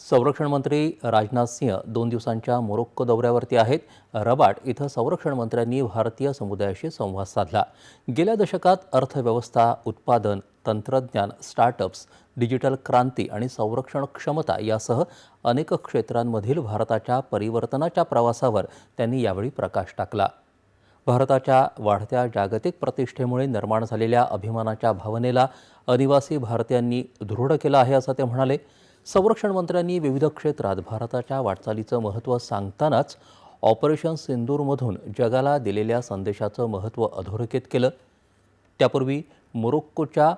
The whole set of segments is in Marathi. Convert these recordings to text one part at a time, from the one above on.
संरक्षण मंत्री राजनाथ सिंह दोन दिवसांच्या मोरोक्को दौऱ्यावरती आहेत. रबाट इथं संरक्षण मंत्र्यांनी भारतीय समुदायाशी संवाद साधला. गेल्या दशकात अर्थव्यवस्था उत्पादन तंत्रज्ञान स्टार्टअप्स डिजिटल क्रांती आणि संरक्षण क्षमता यासह अनेक क्षेत्रांमधील भारताच्या परिवर्तनाच्या प्रवासावर त्यांनी यावेळी प्रकाश टाकला. भारताच्या वाढत्या जागतिक प्रतिष्ठेमुळे निर्माण झालेल्या अभिमानाच्या भावनेला अनिवासी भारतीयांनी दृढ केलं आहे असं ते म्हणाले. संरक्षण मंत्र्यांनी विविध क्षेत्रात भारताच्या वाटचालीचं महत्त्व सांगतानाच ऑपरेशन सिंदूरमधून जगाला दिलेल्या संदेशाचं महत्त्व अधोरेखित केलं. त्यापूर्वी मोरोक्कोच्या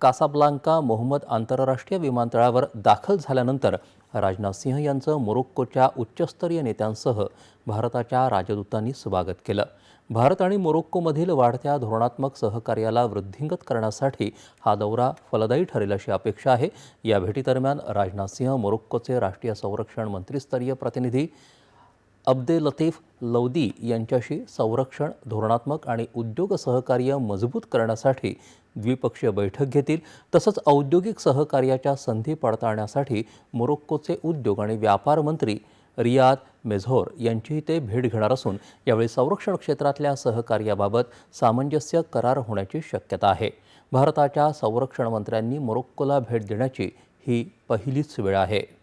कासाब्लांका मोहम्मद आंतरराष्ट्रीय विमानतळावर दाखल झाल्यानंतर राजनाथ सिंह यांचं मोरोक्कोच्या उच्चस्तरीय नेत्यांसह भारताच्या राजदूतांनी स्वागत केलं. भारत आणि मोरोक्कोमधील वाढत्या धोरणात्मक सहकार्याला वृद्धिंगत करण्यासाठी हा दौरा फलदायी ठरेल अशी अपेक्षा आहे. या भेटीदरम्यान राजनाथ सिंह मोरोक्कोचे राष्ट्रीय संरक्षण मंत्रीस्तरीय प्रतिनिधी अब्दे लतीफ लौदी यांच्याशी संरक्षण धोरणात्मक आणि उद्योग सहकार्य मजबूत करण्यासाठी द्विपक्षीय बैठक घेतील. तसंच औद्योगिक सहकार्याच्या संधी पडताळण्यासाठी मोरोक्कोचे उद्योग आणि व्यापार मंत्री रियाद मेझोर यांचीही ते भेट घेणार असून यावेळी संरक्षण क्षेत्रातल्या सहकार्याबाबत सामंजस्य करार होण्याची शक्यता आहे. भारताच्या संरक्षण मंत्र्यांनी मोरोक्कोला भेट देण्याची ही पहिलीच वेळ आहे.